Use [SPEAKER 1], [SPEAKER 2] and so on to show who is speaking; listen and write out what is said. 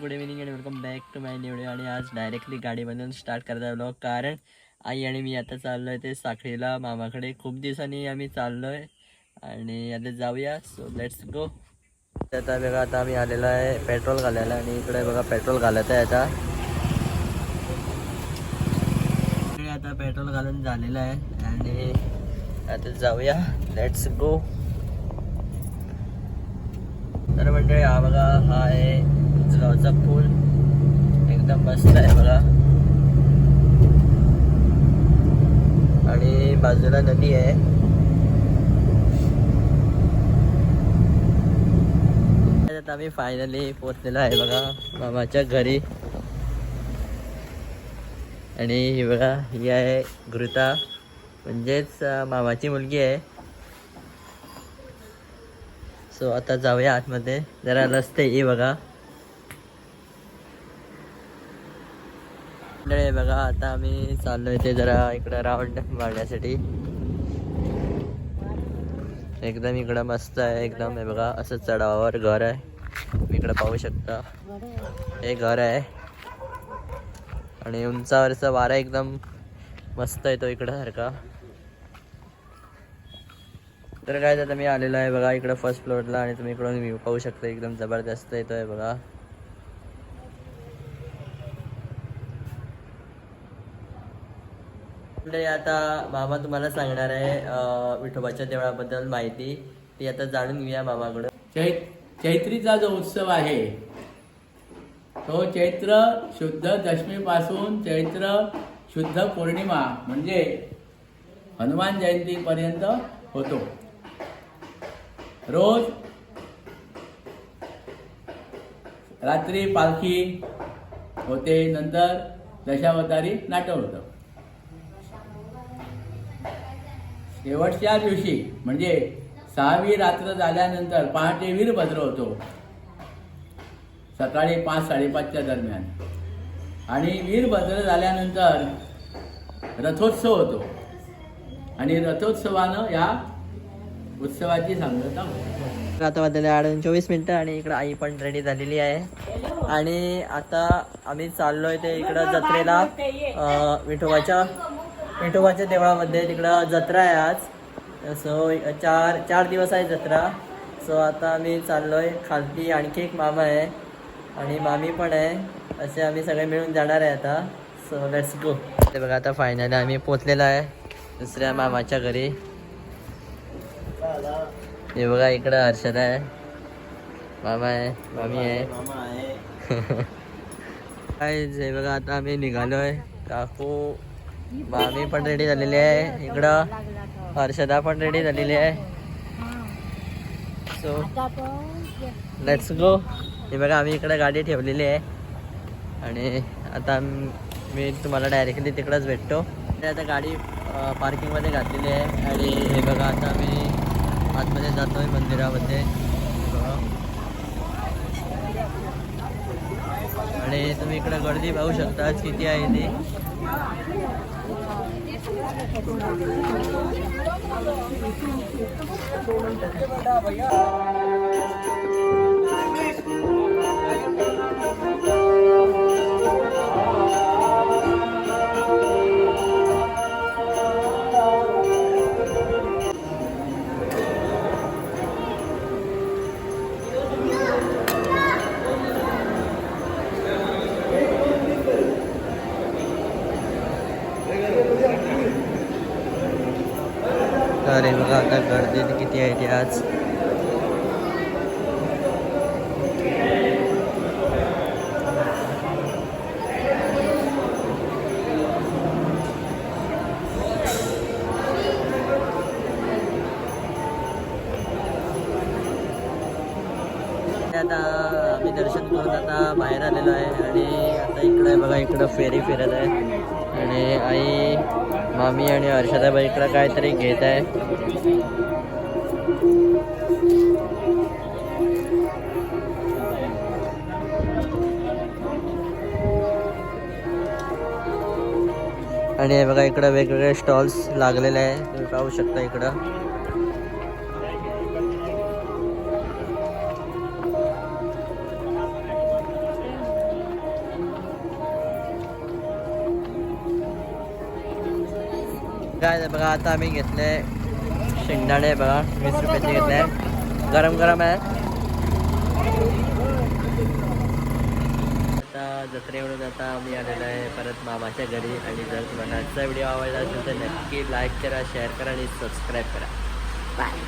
[SPEAKER 1] Good evening आणि welcome back to my new आणि आज डायरेक्टली गाडीमधून स्टार्ट करता ब्लॉग कारण आई आणि मी आता चाललो आहे ते साखळीला. मामाकडे खूप दिवसांनी आम्ही चाललो आहे आणि आता जाऊया. सो लेट्स गो आता बघा आता आम्ही आलेलो आहे पेट्रोल घालायला. आणि इकडे बघा पेट्रोल घालत आहे आता. इकडे आता पेट्रोल घालून झालेलं आहे. आणि आता जाऊया. लेट्स गो तर म्हणजे हा बघा हा आहे उंचगावचा पूल एकदम मस्त आहे बघा आणि बाजूला नदी आहे. आता आम्ही फायनली पोचलेलो आहे बघा. मामाच्या घरी. आणि ही बघा ही आहे घृता. म्हणजेच मामाची मुलगी आहे. सो आता जाऊया आतमध्ये. जरा रस्ते ही बघा. मंडळी बघा आता आम्ही चाललोय ते जरा इकडं राऊंड मारण्यासाठी. एकदम इकडं मस्त आहे एकदम हे बघा असं चढावावर घर आहे. तुम्ही इकडं पाहू शकता. हे घर आहे. आणि उंचावरचा वारा एकदम मस्त येतो इकडं सारखा तर काय तर मी आलेलो आहे बघा इकडं फर्स्ट फ्लोअरला आणि तुम्ही इकडून व्ह्यू पाहू शकता एकदम जबरदस्त येतोय बघा. म्हणजे आता मामा तुम्हाला सांगणार आहे विठोबाच्या देवळाबद्दल माहिती. ती आता जाणून घेऊया मामाकडून
[SPEAKER 2] चै चैत्रीचा जो उत्सव आहे तो चैत्र शुद्ध दशमीपासून चैत्र शुद्ध पौर्णिमा म्हणजे हनुमान जयंतीपर्यंत होतो. रोज रात्री पालखी होते नंतर दशावतारी नाटक होतं. शेवटच्या दिवशी म्हणजे सहावी रात्र झाल्यानंतर पहाटे वीरभद्र होतो. सकाळी पाच साडेपाचच्या दरम्यान. आणि वीरभद्र झाल्यानंतर रथोत्सव होतो. आणि रथोत्सवानं या उत्सवाची सांगता होते.
[SPEAKER 1] आता वाजलेले आठ चोवीस मिनटं आणि इकडं आई पण रेडी झालेली आहे. आणि आता आम्ही चाललोय ते इकडं जत्रेला विठोबाच्या. विठोबाच्या देवळामध्ये तिकडं जत्रा आहे आज. सो चार चार दिवस आहे जत्रा. सो आता आम्ही चाललोय खालती आणखी एक मामा आहे आणि मामी पण आहे. असे आम्ही सगळे मिळून जाणार आहे आता. सो लेट्स गो ते बघा आता फायनली आम्ही पोचलेलो आहे दुसऱ्या मामाच्या घरी. हे बघा इकडं हर्षद आहे. मामा आहे मामी आहे. काय हे बघा आता आम्ही निघालोय. काकू मामी पण रेडी झालेली आहे. इकडं हर्षदा पण रेडी झालेली आहे. सो लेट्स गो हे बघा आम्ही इकडे गाडी ठेवलेली आहे. आणि आता मी तुम्हाला डायरेक्टली तिकडंच भेटतो. ते आता गाडी पार्किंगमध्ये घातलेली आहे. आणि हे बघा आता आम्ही आतमध्ये जातो आहे मंदिरामध्ये बघा. आणि तुम्ही इकडे गर्दी पाहू शकता किती आहे ती. तर हे बघा आता गर्दी किती आहे ती आज आता आम्ही दर्शन करून आता बाहेर आलेलो आहे आणि आता इकडे बघा इकडं फेरी फिरत आहे आणि आई मामी आणि हर्षदाबाई इकडं काहीतरी घेत आहे. आणि हे बघा इकडं वेगवेगळे स्टॉल्स लागलेले आहे. तुम्ही पाहू शकता इकडं. काय बघा आता आम्ही घेतले शेंगदाणे बघा वीस रुपयाचे घेतले. गरम गरम आहे. आता जत्रेवरून आता आम्ही आलेलो आहे. परत मामाच्या घरी आणि जर तुम्हाला आजचा व्हिडिओ आवडला असेल तर नक्की लाईक करा शेअर करा आणि सबस्क्राईब करा. बाय